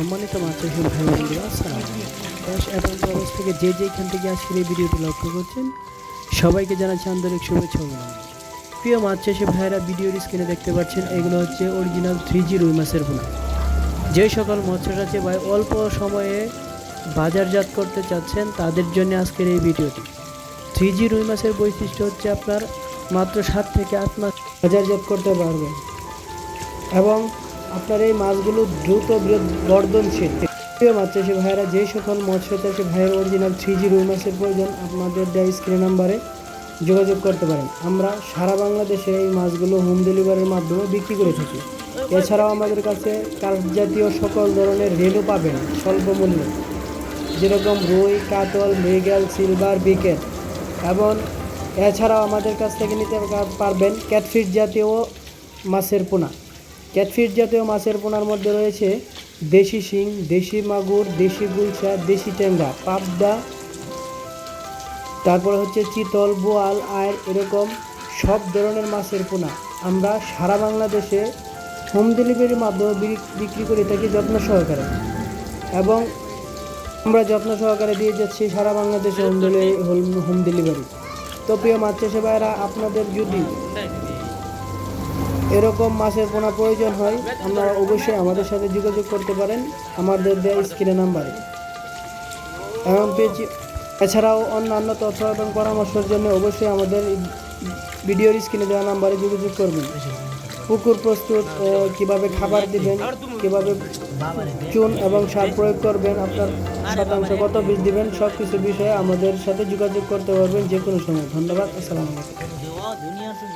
সম্মানিত মাতৃহীন ভাই বন্ধুরা দেশ এবং প্রবাস থেকে যে যেখান থেকে আজকের এই ভিডিওটি লক্ষ্য করছেন, সবাইকে জানাচ্ছি আন্তরিক শুভেচ্ছা অভিনন্দন। প্রিয় মাছ চাষি ভাইয়েরা, ভিডিওর স্ক্রিনে দেখতে পাচ্ছেন, এগুলো হচ্ছে অরিজিনাল থ্রি জি রুই মাছের পোনা যে সকল মৎস্য চাষি ভাই, অল্প সময়ে বাজারজাত করতে চাচ্ছেন, তাদের জন্য আজকের এই ভিডিওটি। থ্রি জি রুই মাছের বৈশিষ্ট্য হচ্ছে আপনার মাত্র সাত থেকে আট মাস বাজারজাত করতে পারবেন। এবং আপনার এই মাছগুলো দ্রুত বর্ধনশীল প্রিয় মাছ চাষি ভাইয়েরা, যে সকল মৎস্য চাষি ভাইয়ের অরিজিনাল থ্রি জি রুই মাছের প্রয়োজন, আপনাদের দেওয়া স্ক্রিন নাম্বারে যোগাযোগ করতে পারেন। আমরা সারা বাংলাদেশে এই মাছগুলো হোম ডেলিভারির মাধ্যমে বিক্রি করে থাকি। এছাড়াও আমাদের কাছে কার্প জাতীয় সকল ধরনের রেলও পাবেন, স্বল্প মূল্যে। যেরকম রুই, কাতল, মৃগেল, সিলভার বিকেট এবং এছাড়াও আমাদের কাছ থেকে নিতে পারবেন ক্যাটফিট জাতীয় মাছের পোনা। ক্যাটফিট জাতীয় মাছের পোনার মধ্যে রয়েছে দেশি শিং, দেশি মাগুর, দেশি গুলশা, দেশি ট্যাংরা, পাবদা, তারপরে হচ্ছে চিতল, বোয়াল আয় এরকম সব ধরনের মাছের পোনা। আমরা সারা বাংলাদেশে হোম ডেলিভারির মাধ্যমে বিক্রি- করে থাকি যত্ন সহকারে। এবং আমরা যত্ন সহকারে দিয়ে যাচ্ছি সারা বাংলাদেশে হোম ডেলিভারি হোম ডেলিভারি তো প্রিয় চাষি ভাইয়েরা, আপনাদের যদি এরকম মাছের পোনা প্রয়োজন হয় আপনারা অবশ্যই আমাদের সাথে যোগাযোগ করতে পারেন। আমাদের দেওয়া স্ক্রিনে নাম্বারে। এবং পেয়েছি এছাড়াও অন্যান্য তথ্য এবং পরামর্শের জন্য অবশ্যই আমাদের ভিডিওর স্ক্রিনে দেওয়া নাম্বারে যোগাযোগ করবেন। পুকুর প্রস্তুত কীভাবে খাবার দিবেন, কীভাবে চুন এবং সার প্রয়োগ করবেন, আপনার শতাংশ কত বীজ দিবেন সব কিছু বিষয়ে আমাদের সাথে যোগাযোগ করতে পারবেন যে কোনো সময়। ধন্যবাদ, আসসালামু আলাইকুম।